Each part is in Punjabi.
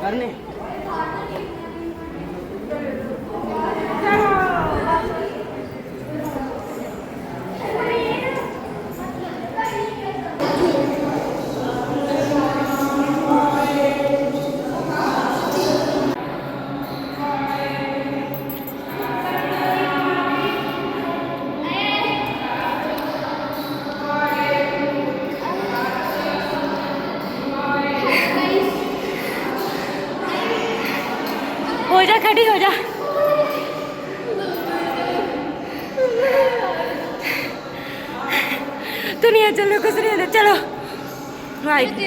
करने ਦੁਨੀਆ ਚਲੋ, ਕੁਛ ਨਹੀਂ ਚਲੋ। ਰਾਈਟ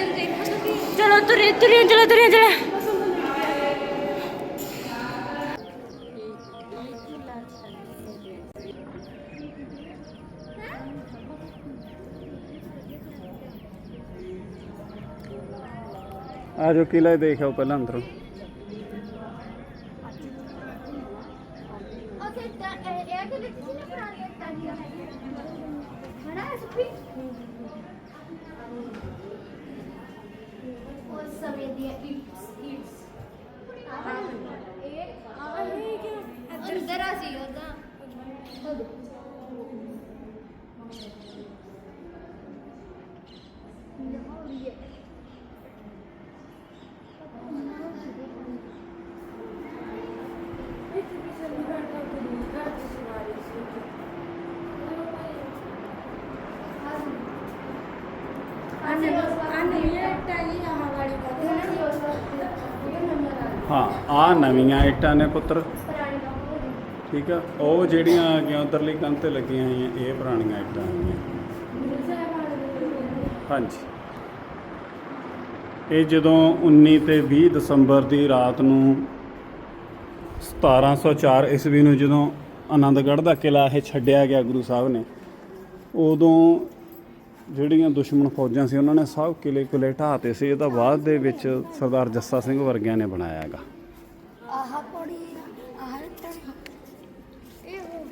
ਚਲੋ ਤੁਰੇ ਤੁਰੇ ਚਲੋ ਤੁਰੇ ਚਲੋ। ਆ ਜਾਓ ਕਿਲਾ ਦੇਖ ਆਓ ਪਹਿਲਾਂ ਅੰਦਰੋਂ। ਹਾਂ ਆ ਨਵੀਆਂ ਇੱਟਾਂ ਨੇ ਪੁੱਤਰ। ਠੀਕ ਆ? ਉਹ ਜਿਹੜੀਆਂ ਆ ਗਈਆਂ ਉਧਰਲੀ ਕੰਧ ਤੇ ਲੱਗੀਆਂ ਹੋਈਆਂ, ਇਹ ਪੁਰਾਣੀਆਂ ਇੱਟਾਂ ਹੈਗੀਆਂ। ਹਾਂਜੀ। ਇਹ ਜਦੋਂ 19 ਤੇ 20 ਦਸੰਬਰ ਦੀ ਰਾਤ ਨੂੰ 1704 ਈਸਵੀ ਨੂੰ ਜਦੋਂ ਆਨੰਦਗੜ੍ਹ ਦਾ ਕਿਲਾ ਇਹ ਛੱਡਿਆ ਗਿਆ ਗੁਰੂ ਸਾਹਿਬ ਨੇ, ਉਦੋਂ ਜਿਹੜੀਆਂ ਦੁਸ਼ਮਣ ਫੌਜਾਂ ਸੀ, ਉਹਨਾਂ ਨੇ ਸਭ ਕਿਲੇ ਕੁਲੇ ਢਾਹਤੇ ਸੀ। ਇਹਦਾ ਬਾਅਦ ਦੇ ਵਿੱਚ ਸਰਦਾਰ ਜੱਸਾ ਸਿੰਘ ਵਰਗਿਆਂ ਨੇ ਬਣਾਇਆ ਹੈਗਾ ਆਹ ਟਣ ਇਹ ਉਹ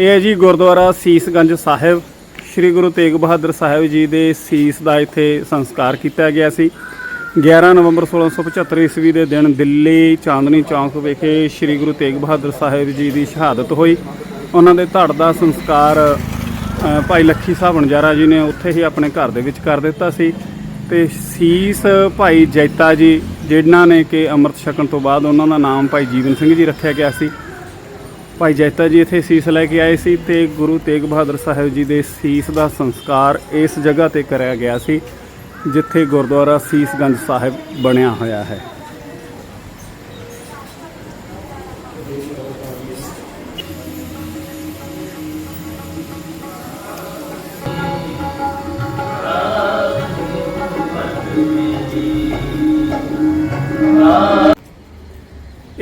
ਇਹ ਹੈ ਜੀ ਗੁਰਦੁਆਰਾ ਸੀਸਗੰਜ ਸਾਹਿਬ। ਸ੍ਰੀ ਗੁਰੂ ਤੇਗ ਬਹਾਦਰ ਸਾਹਿਬ ਜੀ ਦੇ ਸੀਸ ਦਾ ਇੱਥੇ ਸੰਸਕਾਰ ਕੀਤਾ ਗਿਆ ਸੀ। 11 ਨਵੰਬਰ 1675 ਈਸਵੀ ਦੇ ਦਿਨ ਦਿੱਲੀ ਚਾਂਦਨੀ ਚੌਂਕ ਵਿਖੇ ਸ੍ਰੀ ਗੁਰੂ ਤੇਗ ਬਹਾਦਰ ਸਾਹਿਬ ਜੀ ਦੀ ਸ਼ਹਾਦਤ ਹੋਈ। ਉਹਨਾਂ ਦੇ ਧੜ ਦਾ ਸੰਸਕਾਰ ਭਾਈ ਲੱਖੀ ਸਾਹਿਬ ਵਣਜਾਰਾ ਜੀ ਨੇ ਉੱਥੇ ਹੀ ਆਪਣੇ ਘਰ ਦੇ ਵਿੱਚ ਕਰ ਦਿੱਤਾ ਸੀ। ਤੇ ਸੀਸ ਭਾਈ ਜੈਤਾ ਜੀ, ਜਿਨ੍ਹਾਂ ਨੇ ਕਿ ਅੰਮ੍ਰਿਤ ਛਕਣ ਤੋਂ ਬਾਅਦ ਉਹਨਾਂ ਦਾ ਨਾਮ ਭਾਈ ਜੀਵਨ ਸਿੰਘ ਜੀ ਰੱਖਿਆ ਗਿਆ ਸੀ। ਭਾਈ ਜੈਤਾ ਜੀ, ਇੱਥੇ ਸੀਸ ਲੈ ਕੇ ਆਏ ਸੀ ਤੇ ਗੁਰੂ ਤੇਗ ਬਹਾਦਰ ਸਾਹਿਬ ਜੀ ਦੇ ਸੀਸ ਦਾ ਸੰਸਕਾਰ ਇਸ ਜਗ੍ਹਾ ਤੇ ਕਰਿਆ ਗਿਆ ਸੀ, ਜਿੱਥੇ ਗੁਰਦੁਆਰਾ ਸੀਸਗੰਜ ਸਾਹਿਬ ਬਣਿਆ ਹੋਇਆ ਹੈ।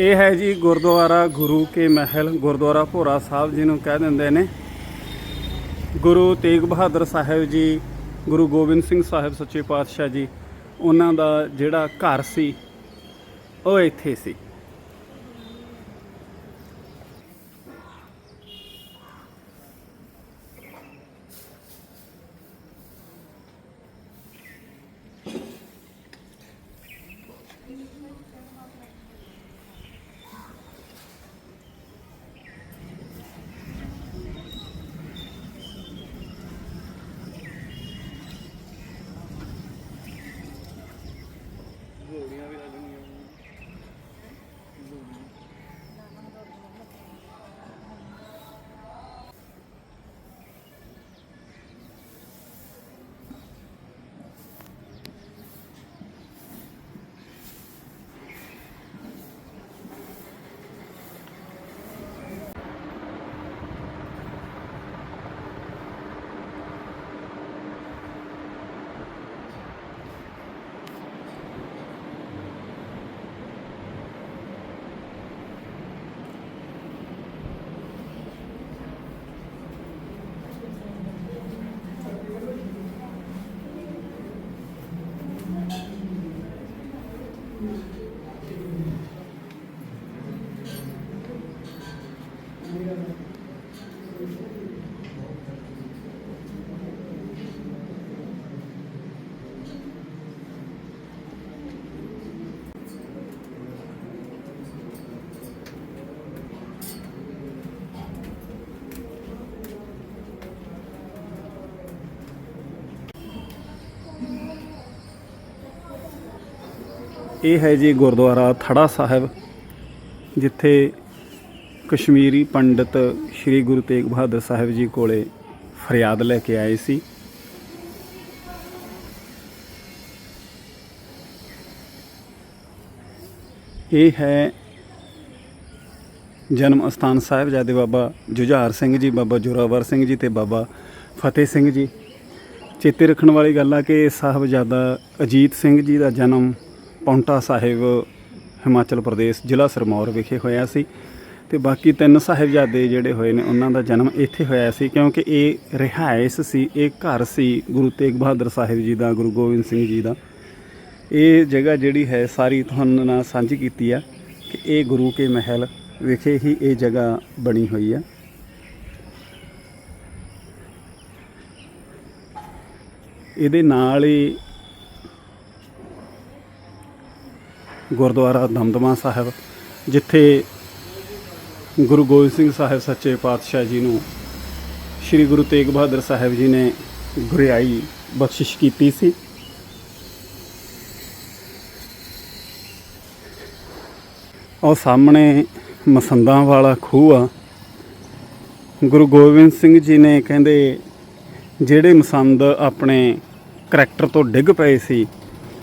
ਇਹ ਹੈ ਜੀ ਗੁਰਦੁਆਰਾ ਗੁਰੂ ਕੇ ਮਹਿਲ, ਗੁਰਦੁਆਰਾ ਭੋਰਾ ਸਾਹਿਬ ਜੀ ਨੂੰ ਕਹਿ ਦਿੰਦੇ ਨੇ। ਗੁਰੂ ਤੇਗ ਬਹਾਦਰ ਸਾਹਿਬ ਜੀ, ਗੁਰੂ ਗੋਬਿੰਦ ਸਿੰਘ ਸਾਹਿਬ ਸੱਚੇ ਪਾਤਸ਼ਾਹ ਜੀ, ਉਹਨਾਂ ਦਾ ਜਿਹੜਾ ਘਰ ਸੀ, ਉਹ ਇੱਥੇ ਸੀ। ਇਹ ਹੈ ਜੀ ਗੁਰਦੁਆਰਾ ਥੜਾ ਸਾਹਿਬ, ਜਿੱਥੇ ਕਸ਼ਮੀਰੀ ਪੰਡਿਤ ਸ੍ਰੀ ਗੁਰੂ ਤੇਗ ਬਹਾਦਰ ਸਾਹਿਬ ਜੀ ਕੋਲੇ ਫਰਿਆਦ ਲੈ ਕੇ ਆਏ ਸੀ। ਇਹ ਹੈ ਜਨਮ ਅਸਥਾਨ ਸਾਹਿਬਜ਼ਾਦੇ ਬਾਬਾ ਜੁਝਾਰ ਸਿੰਘ ਜੀ, ਬਾਬਾ ਜੋਰਾਵਰ ਸਿੰਘ ਜੀ ਤੇ ਬਾਬਾ ਫਤਿਹ ਸਿੰਘ ਜੀ। ਚੇਤੇ ਰੱਖਣ ਵਾਲੀ ਗੱਲ ਆ ਕਿ ਸਾਹਿਬਜ਼ਾਦਾ ਅਜੀਤ ਸਿੰਘ ਜੀ ਦਾ ਜਨਮ ਪੌਂਟਾ ਸਾਹਿਬ ਹਿਮਾਚਲ ਪ੍ਰਦੇਸ਼ ਜ਼ਿਲ੍ਹਾ ਸਰਮੌਰ ਵਿਖੇ ਹੋਇਆ ਸੀ ਤੇ ਬਾਕੀ ਤਿੰਨ ਸਾਹਿਬਜ਼ਾਦੇ ਜਿਹੜੇ ਹੋਏ ਨੇ, ਉਹਨਾਂ ਦਾ ਜਨਮ ਇੱਥੇ ਹੋਇਆ ਸੀ ਕਿਉਂਕਿ ਇਹ ਰਿਹਾਇਸ਼ ਸੀ, ਇਹ ਘਰ ਸੀ ਗੁਰੂ ਤੇਗ ਬਹਾਦਰ ਸਾਹਿਬ ਜੀ ਦਾ, ਗੁਰੂ ਗੋਬਿੰਦ ਸਿੰਘ ਜੀ ਦਾ। ਇਹ ਜਗ੍ਹਾ ਜਿਹੜੀ ਹੈ ਸਾਰੀ ਤੁਹਾਨੂੰ ਨਾਲ ਸਾਂਝੀ ਕੀਤੀ ਆ ਕਿ ਇਹ ਗੁਰੂ ਕੇ ਮਹਿਲ ਵਿਖੇ ਹੀ ਇਹ ਜਗ੍ਹਾ ਬਣੀ ਹੋਈ ਆ। ਇਹਦੇ ਨਾਲ ਹੀ ਗੁਰਦੁਆਰਾ ਦਮਦਮਾ ਸਾਹਿਬ, ਜਿੱਥੇ ਗੁਰੂ ਗੋਬਿੰਦ ਸਿੰਘ ਸਾਹਿਬ ਸੱਚੇ ਪਾਤਸ਼ਾਹ ਜੀ ਨੂੰ ਸ੍ਰੀ ਗੁਰੂ ਤੇਗ ਬਹਾਦਰ ਸਾਹਿਬ ਜੀ ਨੇ ਗੁਰਿਆਈ ਬਖਸ਼ਿਸ਼ ਕੀਤੀ ਸੀ। ਉਹ ਸਾਹਮਣੇ ਮਸੰਦਾਂ ਵਾਲਾ ਖੂਹ ਆ। ਗੁਰੂ ਗੋਬਿੰਦ ਸਿੰਘ ਜੀ ਨੇ ਕਹਿੰਦੇ, ਜਿਹੜੇ ਮਸੰਦ ਆਪਣੇ ਕਰੈਕਟਰ ਤੋਂ ਡਿੱਗ ਪਏ ਸੀ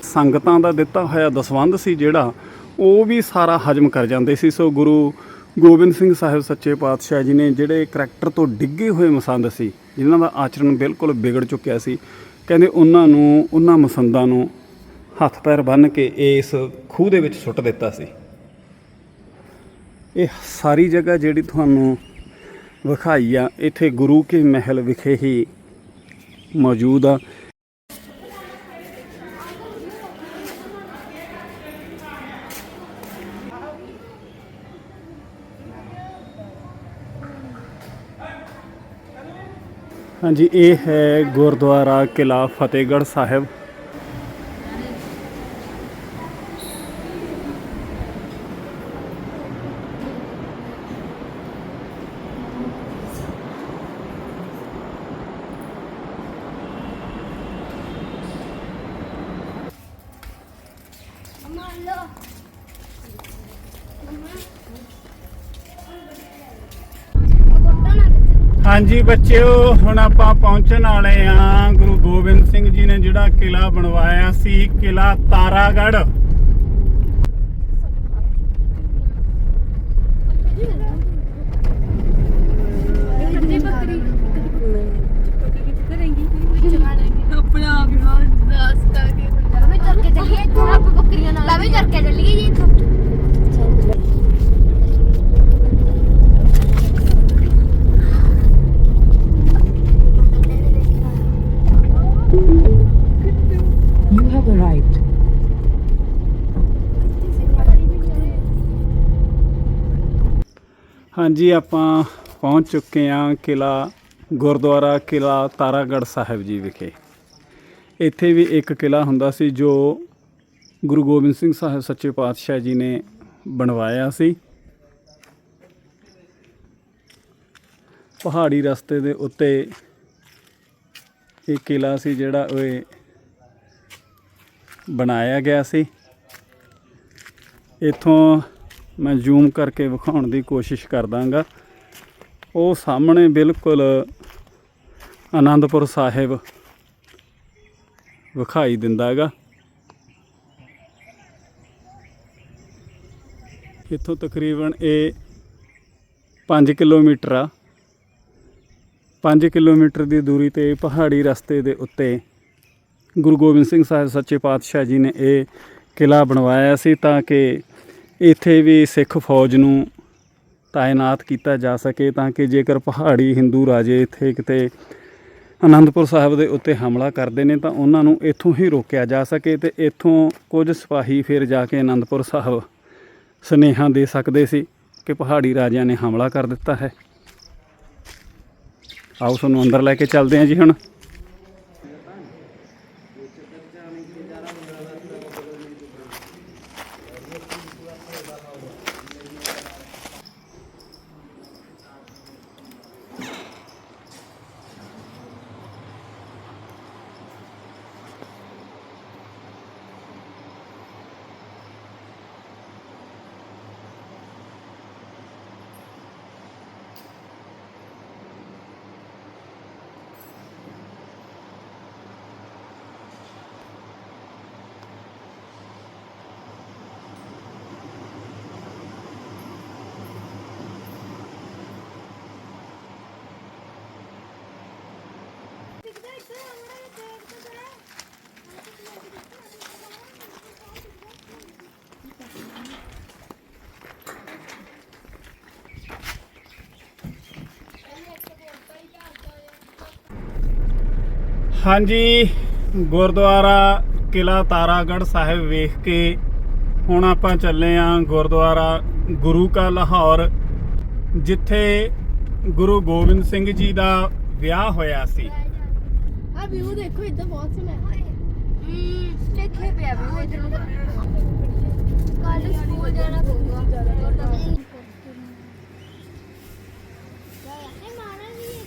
ਸੰਗਤਾਂ ਦਾ ਦਿੱਤਾ ਹੋਇਆ ਦਸਵੰਧ ਸੀ ਜਿਹੜਾ, ਉਹ ਵੀ ਸਾਰਾ ਹਜਮ ਕਰ ਜਾਂਦੇ ਸੀ। ਸੋ ਗੁਰੂ ਗੋਬਿੰਦ ਸਿੰਘ ਸਾਹਿਬ ਸੱਚੇ ਪਾਤਸ਼ਾਹ ਜੀ ਨੇ ਜਿਹੜੇ ਕਰੈਕਟਰ ਤੋਂ ਡਿੱਗੇ ਹੋਏ ਮਸੰਦ ਸੀ, ਜਿਨ੍ਹਾਂ ਦਾ ਆਚਰਣ ਬਿਲਕੁਲ ਵਿਗੜ ਚੁੱਕਿਆ ਸੀ, ਕਹਿੰਦੇ ਉਹਨਾਂ ਨੂੰ, ਉਹਨਾਂ ਮਸੰਦਾਂ ਨੂੰ ਹੱਥ ਪੈਰ ਬੰਨ੍ਹ ਕੇ ਇਸ ਖੂਹ ਦੇ ਵਿੱਚ ਸੁੱਟ ਦਿੱਤਾ ਸੀ। ਇਹ ਸਾਰੀ ਜਗ੍ਹਾ ਜਿਹੜੀ ਤੁਹਾਨੂੰ ਵਿਖਾਈ ਆ, ਇੱਥੇ ਗੁਰੂ ਕੇ ਮਹਿਲ ਵਿਖੇ ਹੀ ਮੌਜੂਦ ਆ। ਹਾਂਜੀ ਇਹ ਹੈ ਗੁਰਦੁਆਰਾ ਕਿਲਾ ਫਤਿਹਗੜ੍ਹ ਸਾਹਿਬ ਹਾਂਜੀ ਬੱਚਿਓ, ਹੁਣ ਆਪਾਂ ਪਹੁੰਚਣ ਵਾਲੇ ਆ ਗੁਰੂ ਗੋਬਿੰਦ ਸਿੰਘ ਜੀ ਨੇ ਜਿਹੜਾ ਕਿਲਾ ਬਣਵਾਇਆ ਸੀ ਕਿਲਾ ਤਾਰਾਗੜ੍ਹ। ਹਾਂਜੀ, ਆਪਾਂ ਪਹੁੰਚ ਚੁੱਕੇ ਹਾਂ ਕਿਲਾ ਗੁਰਦੁਆਰਾ ਕਿਲਾ ਤਾਰਾਗੜ੍ਹ ਸਾਹਿਬ ਜੀ ਵਿਖੇ। ਇੱਥੇ ਵੀ ਇੱਕ ਕਿਲਾ ਹੁੰਦਾ ਸੀ ਜੋ ਗੁਰੂ ਗੋਬਿੰਦ ਸਿੰਘ ਸਾਹਿਬ ਸੱਚੇ ਪਾਤਸ਼ਾਹ ਜੀ ਨੇ ਬਣਵਾਇਆ ਸੀ। ਪਹਾੜੀ ਰਸਤੇ ਦੇ ਉੱਤੇ ਇਹ ਕਿਲਾ ਸੀ ਜਿਹੜਾ ਉਹ ਬਣਾਇਆ ਗਿਆ ਸੀ। ਇਥੋਂ ਮੈਂ ਜ਼ੂਮ ਕਰਕੇ ਵਿਖਾਉਣ ਦੀ ਕੋਸ਼ਿਸ਼ ਕਰਦਾਂਗਾ। ਉਹ ਸਾਹਮਣੇ ਬਿਲਕੁਲ ਆਨੰਦਪੁਰ ਸਾਹਿਬ ਵਿਖਾਈ ਦਿੰਦਾ ਹੈਗਾ ਇੱਥੋਂ ਤਕਰੀਬਨ ਇਹ 5 ਕਿਲੋਮੀਟਰ ਆ। 5 ਕਿਲੋਮੀਟਰ ਦੀ ਦੂਰੀ ਤੇ ਪਹਾੜੀ ਰਸਤੇ ਦੇ ਉੱਤੇ ਗੁਰੂ ਗੋਬਿੰਦ ਸਿੰਘ ਸਾਹਿਬ ਸੱਚੇ ਪਾਤਸ਼ਾਹ ਜੀ ਨੇ ਇਹ ਕਿਲਾ ਬਣਵਾਇਆ ਸੀ ਤਾਂ ਕਿ ਇੱਥੇ ਵੀ ਸਿੱਖ ਫੌਜ ਨੂੰ ਤਾਇਨਾਤ ਕੀਤਾ ਜਾ ਸਕੇ ਤਾਂ ਕਿ ਜੇਕਰ ਪਹਾੜੀ ਹਿੰਦੂ ਰਾਜੇ ਇੱਥੇ ਕਿਤੇ ਅਨੰਦਪੁਰ ਸਾਹਿਬ ਦੇ ਉੱਤੇ ਹਮਲਾ ਕਰਦੇ ਨੇ ਤਾਂ ਉਹਨਾਂ ਨੂੰ ਇੱਥੋਂ ਹੀ ਰੋਕਿਆ ਜਾ ਸਕੇ ਤੇ ਇੱਥੋਂ ਕੁਝ ਸਿਪਾਹੀ ਫਿਰ ਜਾ ਕੇ ਅਨੰਦਪੁਰ ਸਾਹਿਬ ਸੁਨੇਹਾ ਦੇ ਸਕਦੇ ਸੀ ਕਿ ਪਹਾੜੀ ਰਾਜਿਆਂ ਨੇ ਹਮਲਾ ਕਰ ਦਿੱਤਾ ਹੈ। ਆਓ ਤੁਹਾਨੂੰ ਅੰਦਰ ਲੈ ਕੇ ਚੱਲਦੇ ਹਾਂ ਜੀ ਹੁਣ। ਹਾਂਜੀ, ਗੁਰਦੁਆਰਾ ਕਿਲਾ ਤਾਰਾਗੜ੍ਹ ਸਾਹਿਬ ਵੇਖ ਕੇ ਹੁਣ ਆਪਾਂ ਚੱਲੇ ਆਂ ਗੁਰਦੁਆਰਾ ਗੁਰੂ ਕਾ ਲਾਹੌਰ, ਜਿੱਥੇ ਗੁਰੂ ਗੋਬਿੰਦ ਸਿੰਘ ਜੀ ਦਾ ਵਿਆਹ ਹੋਇਆ ਸੀ। ਆ ਵਿਊ ਦੇਖੋ ਇੱਧਰ ਬਹੁਤ ਸੋਹਣਾ ਹੈ ਹੂੰ ਦੇਖੇ ਪਿਆ ਵਿਊ ਇੱਧਰ ਨੂੰ। ਕੱਲ ਸਕੂਲ ਜਾਣਾ ਪਊਗਾ। ਇਹ ਮਾਰਾ ਨਹੀਂ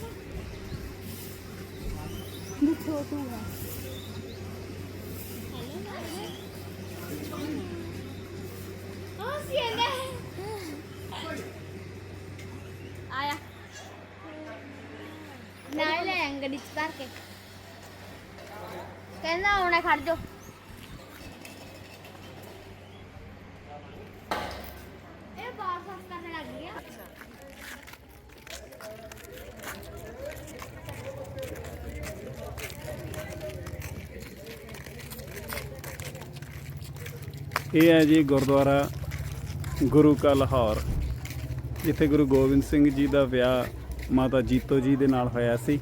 ਦੇਖੋ ਤੂੰ ਹਾਂ? ਸੀ ਆਇਆ। ਨਾਲ ਲੈ ਗੱਡੀ ਚ ਧਰ ਕੇ। ਕਹਿੰਦਾ ਹੁਣੇ ਖੜ ਜਾ ਇਹ ਬਾਹਰ ਸਾਫ਼ ਕਰਨ ਲੱਗ ਗਿਆ ਇਹ ਹੈ ਜੀ ਗੁਰਦੁਆਰਾ ਗੁਰੂ ਕਾ ਲਾਹੌਰ ਜਿੱਥੇ ਗੁਰੂ ਗੋਬਿੰਦ ਸਿੰਘ ਜੀ ਦਾ ਵਿਆਹ ਮਾਤਾ ਜੀਤੋ ਜੀ ਦੇ ਨਾਲ ਹੋਇਆ ਸੀ।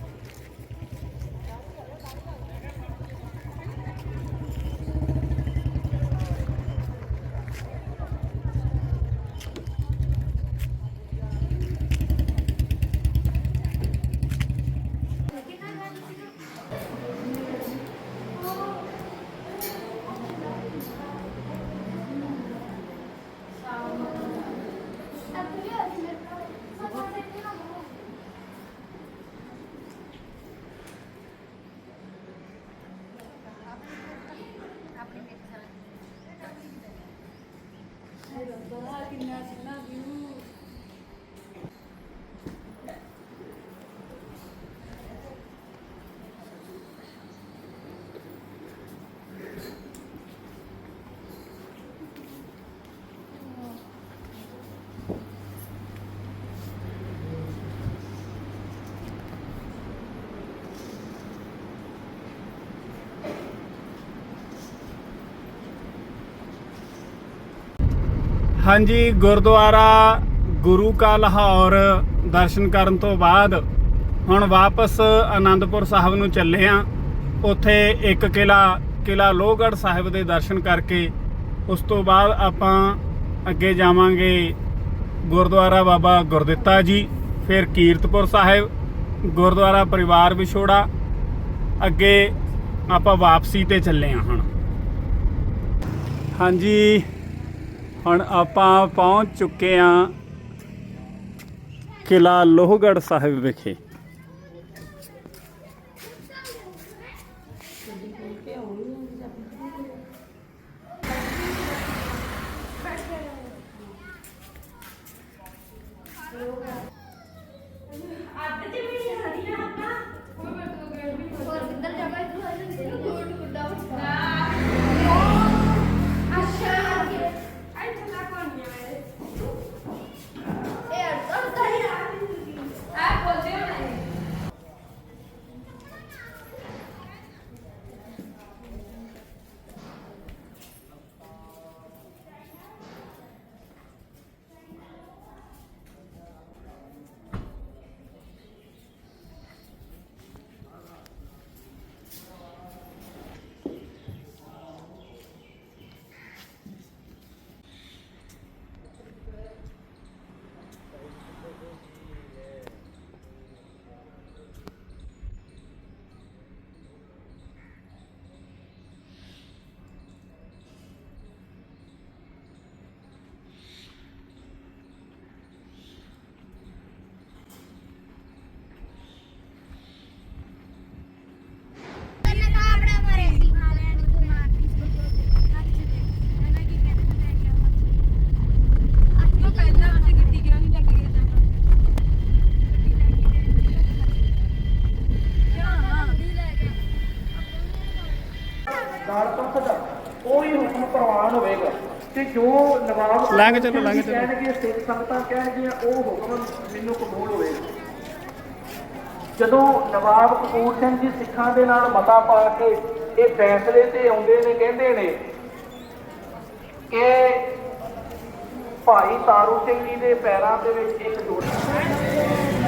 ਹਾਂਜੀ, ਗੁਰਦੁਆਰਾ ਗੁਰੂ ਕਾ ਲਾਹੌਰ ਦਰਸ਼ਨ ਕਰਨ ਤੋਂ ਬਾਅਦ ਹੁਣ ਵਾਪਸ ਆਨੰਦਪੁਰ ਸਾਹਿਬ ਨੂੰ ਚੱਲੇ ਆਂ। ਉੱਥੇ ਇੱਕ ਕਿਲਾ ਕਿਲਾ ਲੋਹਗੜ੍ਹ ਸਾਹਿਬ ਦੇ ਦਰਸ਼ਨ ਕਰਕੇ ਉਸ ਤੋਂ ਬਾਅਦ ਆਪਾਂ ਅੱਗੇ ਜਾਵਾਂਗੇ ਗੁਰਦੁਆਰਾ ਬਾਬਾ ਗੁਰਦਿੱਤਾ ਜੀ, ਫਿਰ ਕੀਰਤਪੁਰ ਸਾਹਿਬ, ਗੁਰਦੁਆਰਾ ਪਰਿਵਾਰ ਵਿਛੋੜਾ। ਅੱਗੇ ਆਪਾਂ ਵਾਪਸੀ ਤੇ ਚੱਲੇ ਹਾਂ ਹੁਣ। ਹਾਂਜੀ ਹੁਣ ਆਪਾਂ ਪਹੁੰਚ ਚੁੱਕੇ ਹਾਂ ਕਿਲਾ ਲੋਹਗੜ੍ਹ ਸਾਹਿਬ ਵਿਖੇ। ਹੋਰ ਕਿੱਧਰ ਜਾਵਾਂ ਇੱਧਰ ਆ ਜਾਂਦੀ ਨਾ ਗੋਟ ਗੁੱਡਾ ਵੱਡਾ ਅੱਛਾ ਇੱਥੇ ਨਾ ਕੋਣੀ ਆ ਇਹ ਅੜਦਾ ਅੜਦਾ ਹੀ ਆ ਆ ਬੋਲਦੇ ਹੋਣੇ ਨਾਲ ਪੰਥ ਦਾ ਕੋਈ ਹੁਕਮ ਪ੍ਰਵਾਨ ਹੋਵੇਗਾ ਤੇ ਜੋ ਨਵਾਬ ਲੰਘ ਚੱਲੋ, ਲੰਘ ਚੱਲੋ। ਕਹਿਣਗੇ ਸਿੱਖ ਸੰਗਤਾਂ ਕਹਿਣਗੀਆਂ ਉਹ ਹੁਕਮ ਮੈਨੂੰ ਕਬੂਲ ਹੋਵੇਗਾ ਜਦੋਂ ਨਵਾਬ ਕਪੂਰ ਸਿੰਘ ਜੀ ਸਿੱਖਾਂ ਦੇ ਨਾਲ ਮਤਾ ਪਾ ਕੇ ਇਹ ਫੈਸਲੇ ਤੇ ਆਉਂਦੇ ਨੇ ਕਹਿੰਦੇ ਨੇ ਕਿ ਭਾਈ ਤਾਰੂ ਸਿੰਘ ਜੀ ਦੇ ਪੈਰਾਂ ਦੇ ਵਿੱਚ ਇੱਕ ਜੋੜਾ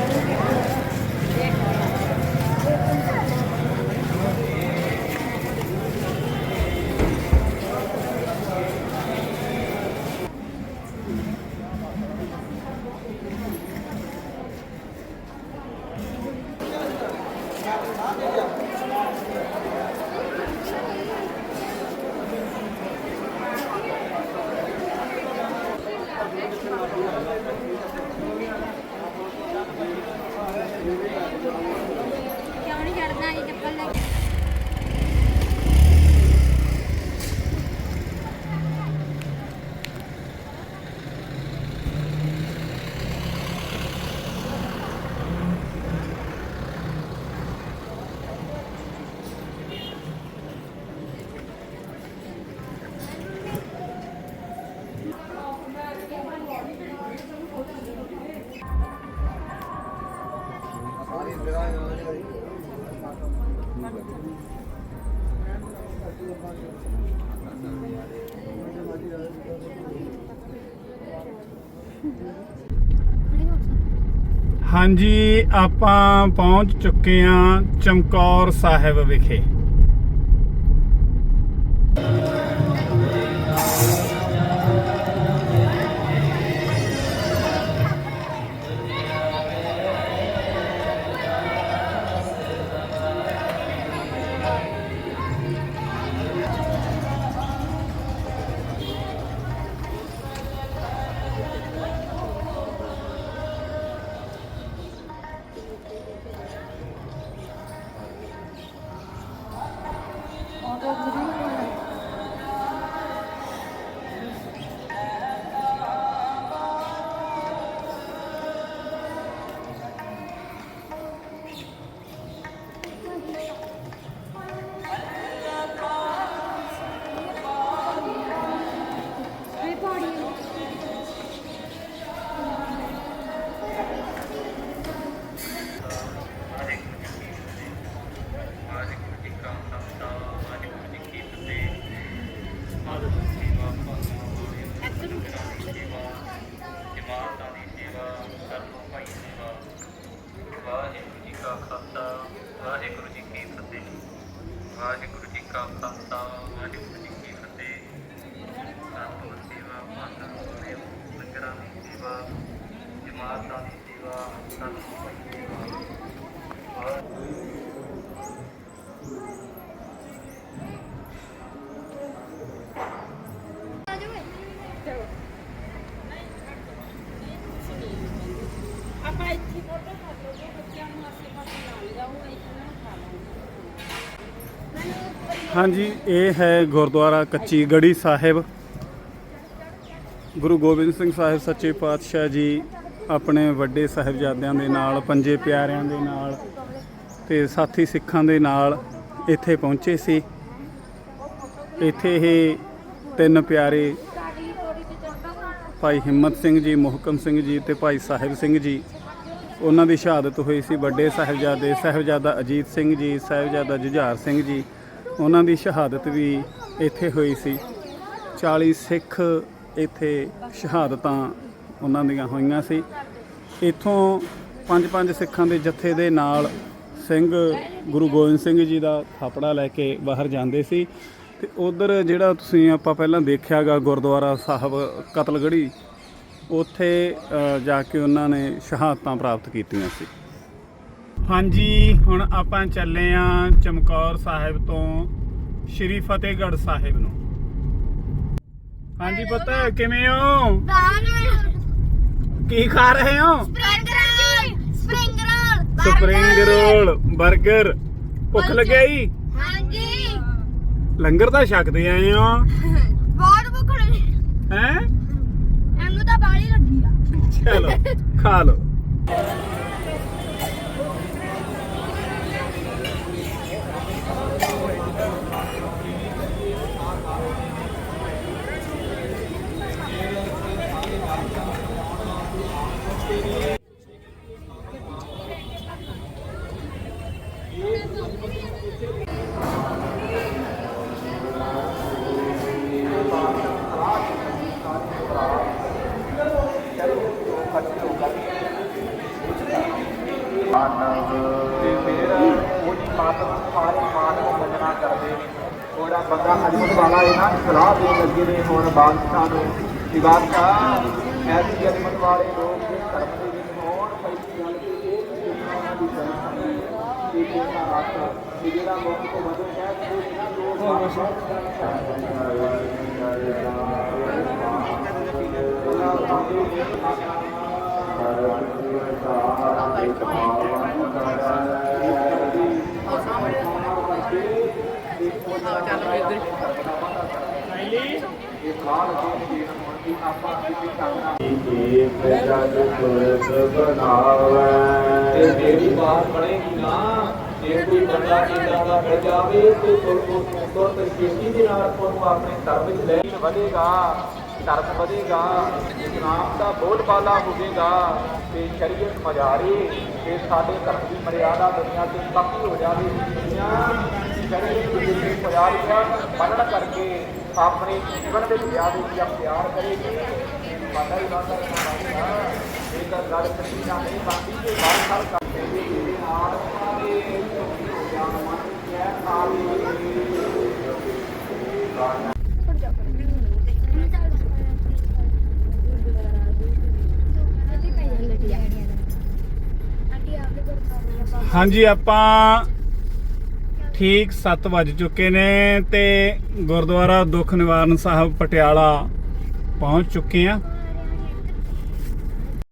ਹਾਂਜੀ ਆਪਾਂ ਪਹੁੰਚ ਚੁੱਕੇ ਹਾਂ ਚਮਕੌਰ ਸਾਹਿਬ ਵਿਖੇ। ਆਪਾਂ ਇੱਥੇ ਫੋਟੋ ਖਾ ਲਓਗੇ, ਬੱਚਿਆਂ ਨੂੰ ਆਸੇ ਪਾਸੇ ਨਾਲ ਜਾਓ ਇੱਥੇ ਨਾ ਖਾ ਲਓ ਹਾਂਜੀ, ਇਹ ਹੈ ਗੁਰਦੁਆਰਾ ਕੱਚੀ ਗੜੀ ਸਾਹਿਬ। ਗੁਰੂ ਗੋਬਿੰਦ ਸਿੰਘ ਸਾਹਿਬ ਸੱਚੇ ਪਾਤਸ਼ਾਹ ਜੀ ਆਪਣੇ ਵੱਡੇ ਸਾਹਿਬਜ਼ਾਦਿਆਂ ਦੇ ਨਾਲ, ਪੰਜੇ ਪਿਆਰਿਆਂ ਦੇ ਨਾਲ ਤੇ ਸਾਥੀ ਸਿੱਖਾਂ ਦੇ ਨਾਲ ਇੱਥੇ ਪਹੁੰਚੇ ਸੀ। ਇੱਥੇ ਇਹ ਤਿੰਨ ਪਿਆਰੇ ਭਾਈ ਹਿੰਮਤ ਸਿੰਘ ਜੀ, ਮੁਹਕਮ ਸਿੰਘ ਜੀ ਤੇ ਭਾਈ ਸਾਹਿਬ ਸਿੰਘ ਜੀ ਉਹਨਾਂ ਦੀ ਸ਼ਹਾਦਤ ਹੋਈ ਸੀ ਵੱਡੇ ਸਾਹਿਬਜ਼ਾਦੇ, ਸਾਹਿਬਜ਼ਾਦਾ ਅਜੀਤ ਸਿੰਘ ਜੀ, ਸਾਹਿਬਜ਼ਾਦਾ ਜੁਝਾਰ ਸਿੰਘ ਜੀ। ਉਹਨਾਂ ਦੀ ਸ਼ਹਾਦਤ ਵੀ ਇੱਥੇ ਹੋਈ ਸੀ। 40 ਸਿੱਖ ਇੱਥੇ ਸ਼ਹਾਦਤਾਂ ਉਹਨਾਂ ਦੀਆਂ ਹੋਈਆਂ ਸੀ। ਇੱਥੋਂ ਪੰਜ ਪੰਜ ਸਿੱਖਾਂ ਦੇ ਜਥੇ ਦੇ ਨਾਲ ਸਿੰਘ, ਗੁਰੂ ਗੋਬਿੰਦ ਸਿੰਘ ਜੀ ਦਾ ਥਾਪੜਾ ਲੈ ਕੇ ਬਾਹਰ ਜਾਂਦੇ ਸੀ। ਤੇ ਉਧਰ ਜਿਹੜਾ ਤੁਸੀਂ ਆਪਾਂ ਪਹਿਲਾਂ ਦੇਖਿਆਗਾ ਗੁਰਦੁਆਰਾ ਸਾਹਿਬ ਕਤਲਗੜੀ ਉੱਥੇ ਜਾ ਕੇ ਉਹਨਾਂ ਨੇ ਸ਼ਹਾਦਤਾਂ ਪ੍ਰਾਪਤ ਕੀਤੀਆਂ ਸੀ। ਹਾਂਜੀ ਹੁਣ ਆਪਾਂ ਚੱਲੇ ਆ ਚਮਕੌਰ ਸਾਹਿਬ ਤੋਂ ਸ਼੍ਰੀ ਫਤਿਹਗੜ੍ਹ ਸਾਹਿਬ ਨੂੰ। ਹਾਂਜੀ ਪੁੱਤ ਕਿਵੇਂ ਹੋ? ਕੀ ਖਾ ਰਹੇ ਹੋ? ਸਪਰਿੰਗ ਰੋਲ ਸਪਰਿੰਗ ਰੋਲ 버ਗਰ ਭੁੱਖ ਲੱਗਿਆ ਜੀ? ਹਾਂਜੀ। ਲੰਗਰ ਤਾਂ ਛਕਦੇ ਆਏ ਹੋ ਬਹੁਤ ਭੁੱਖ ਲੱਗੀ। ਹੈ? ਆ ਚਲੋ ਖਾ ਲਓ ਤੇ ਫਿਰ ਉਹਦੀ ਮਾਤ ਨੂੰ ਸਾਰੇ ਮਾਨ ਨੂੰ ਮੰਨਣਾ ਕਰਦੇ ਨੇ ਉਹਦਾ ਬੰਦਾ ਹਜਮਤ ਵਾਲਾ ਇਹਨਾਂ ਨੂੰ ਸਲਾਹ ਦੇਣ ਲੱਗੇ ਨੇ ਹੁਣ ਬਾਦਸ਼ਾਹ ਨੂੰ ਕਿ ਬਾਦਸ਼ਾਹ ਐਸੀ ਹਜਮਤ ਵਾਲੇ ਲੋਕ ਜਿਸ ਧਰਮ ਦੇ ਵਿੱਚ ਹੋਣ ਪੈਸੀ ਗੱਲ ਕਿ ਇਹ ਵੀ ਉਹਨਾਂ ਦੀ ਜਨਤਾ ਹੈ ਕਿ ਜਿਹੜਾ ਰਾਸਤਾ ਕਿ ਜਿਹੜਾ ਮੌਤ ਤੋਂ ਬਦਲ ਗਿਆ ਕਿ ਉਹ ਇਹਨਾਂ ਲੋਕ ਤੇ ਮੇਰੀ ਬਾਤ ਬਣੇਗੀ ਨਾ। ਜੇ ਕੋਈ ਬੰਦਾ ਇਦਾਂ ਦਾ ਕਰ ਜਾਵੇ ਤੇ ਤੁਰ ਤੁਰ ਤਰੀਕੇ ਦੇ ਨਾਲ ਉਹਨੂੰ ਆਪਣੇ ਧਰਮ ਵਿੱਚ ਲੈ ਵਧੇਗਾ ਧਰਮ ਵਧੇਗਾ ਇਸਲਾਮ ਦਾ ਬੋਲਬਾਲਾ ਹੋਵੇਗਾ ਤੇ ਸ਼ਰੀਅਤ ਮਜਾਰੀ ਤੇ ਸਾਡੇ ਧਰਮ ਦੀ ਮਰਿਆਦਾ ਦੁਨੀਆ ਤੇ ਪੱਕੀ ਹੋ ਜਾਵੇ ਦੁਨੀਆ ਸ਼ਰੀਅਤ ਦੀ ਜਿਹੜੀ ਮਰਿਆਦਾ ਪਾਲਣ ਕਰਕੇ ਆਪਣੇ ਜੀਵਨ ਵਿੱਚ ਲਿਆਵੇ ਜਾਂ ਪਿਆਰ ਕਰੇਗੀ। ਪਤਾ ਹੀ ਹੈ ਇਹ ਤਾਂ ਗੱਲ ਸੱਚੀ ਨਾ ਨਹੀਂ ਬਣਦੀ ਕਿ ਬਾਰ ਬਾਰ ਕਰਦੇ ਨੇ ਇਹਦੇ ਨਾਲ ਉਹਨਾਂ ਦੇ ਜਾਂ ਮਨ ਕਿਆ ਹਾਂਜੀ, ਆਪਾਂ ਠੀਕ 7 ਵਜ ਚੁੱਕੇ ਨੇ ਤੇ ਗੁਰਦੁਆਰਾ ਦੁੱਖ ਨਿਵਾਰਨ ਸਾਹਿਬ ਪਟਿਆਲਾ ਪਹੁੰਚ ਚੁੱਕੇ ਆ।